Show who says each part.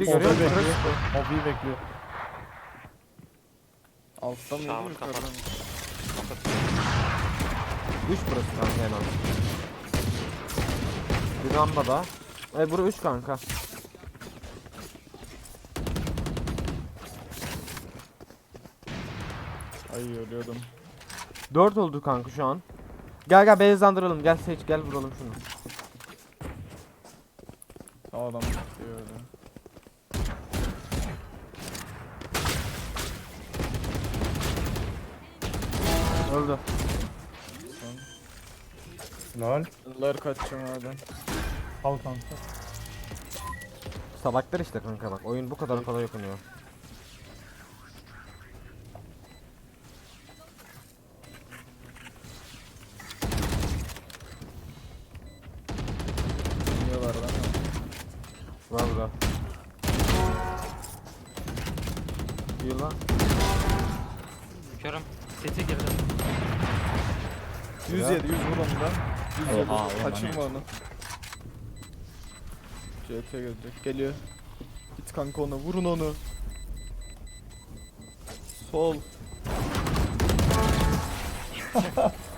Speaker 1: bekliyor
Speaker 2: Orada
Speaker 1: görüyor musun?
Speaker 2: bekliyor. Obi'yi bekliyor.
Speaker 3: Altta mı yukarıda
Speaker 4: kapat.
Speaker 3: mı?
Speaker 4: Kapat.
Speaker 1: 3 burası kanka en az. Bir lamba da. E bura 3 kanka.
Speaker 3: Ay ölüyordum.
Speaker 1: 4 oldu kanka şu an. Gel gel bezlandıralım. Gel seç gel vuralım şunu.
Speaker 3: Sağ adam öyle.
Speaker 1: Öldü.
Speaker 2: Lol.
Speaker 3: Yıllar kaçacağım oradan.
Speaker 2: Al kanka.
Speaker 1: Salaklar işte kanka bak. Oyun bu kadar kolay okunuyor.
Speaker 3: Dinliyorlar lan.
Speaker 1: Burada. İyi lan.
Speaker 4: Körüm. Seti girdi.
Speaker 3: 107 100 vur onu da. 107
Speaker 5: Oha, oğlum,
Speaker 3: kaçırma onu. CT gelecek. Geliyor. Git kanka ona vurun onu. Sol.